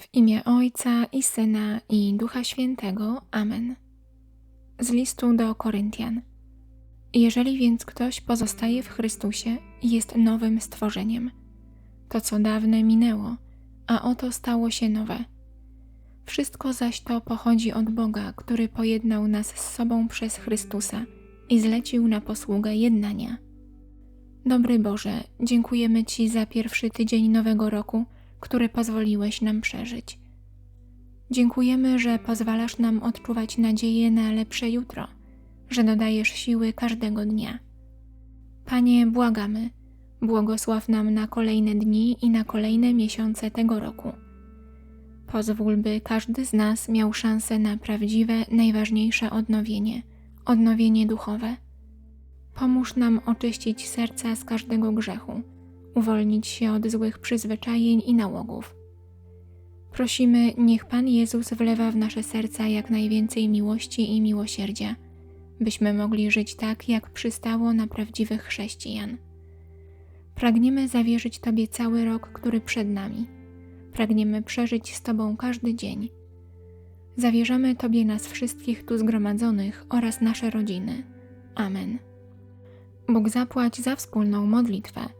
W imię Ojca i Syna i Ducha Świętego. Amen. Z listu do Koryntian. Jeżeli więc ktoś pozostaje w Chrystusie, jest nowym stworzeniem. To, co dawne minęło, a oto stało się nowe. Wszystko zaś to pochodzi od Boga, który pojednał nas z sobą przez Chrystusa i zlecił na posługę jednania. Dobry Boże, dziękujemy Ci za pierwszy tydzień nowego roku, który pozwoliłeś nam przeżyć. Dziękujemy, że pozwalasz nam odczuwać nadzieję na lepsze jutro, że dodajesz siły każdego dnia. Panie, błagamy, błogosław nam na kolejne dni i na kolejne miesiące tego roku. Pozwól, by każdy z nas miał szansę na prawdziwe, najważniejsze odnowienie odnowienie duchowe. Pomóż nam oczyścić serca z każdego grzechu, uwolnić się od złych przyzwyczajeń i nałogów. Prosimy, niech Pan Jezus wlewa w nasze serca jak najwięcej miłości i miłosierdzia, byśmy mogli żyć tak, jak przystało na prawdziwych chrześcijan. Pragniemy zawierzyć Tobie cały rok, który przed nami. Pragniemy przeżyć z Tobą każdy dzień. Zawierzamy Tobie nas wszystkich tu zgromadzonych oraz nasze rodziny. Amen. Bóg zapłać za wspólną modlitwę.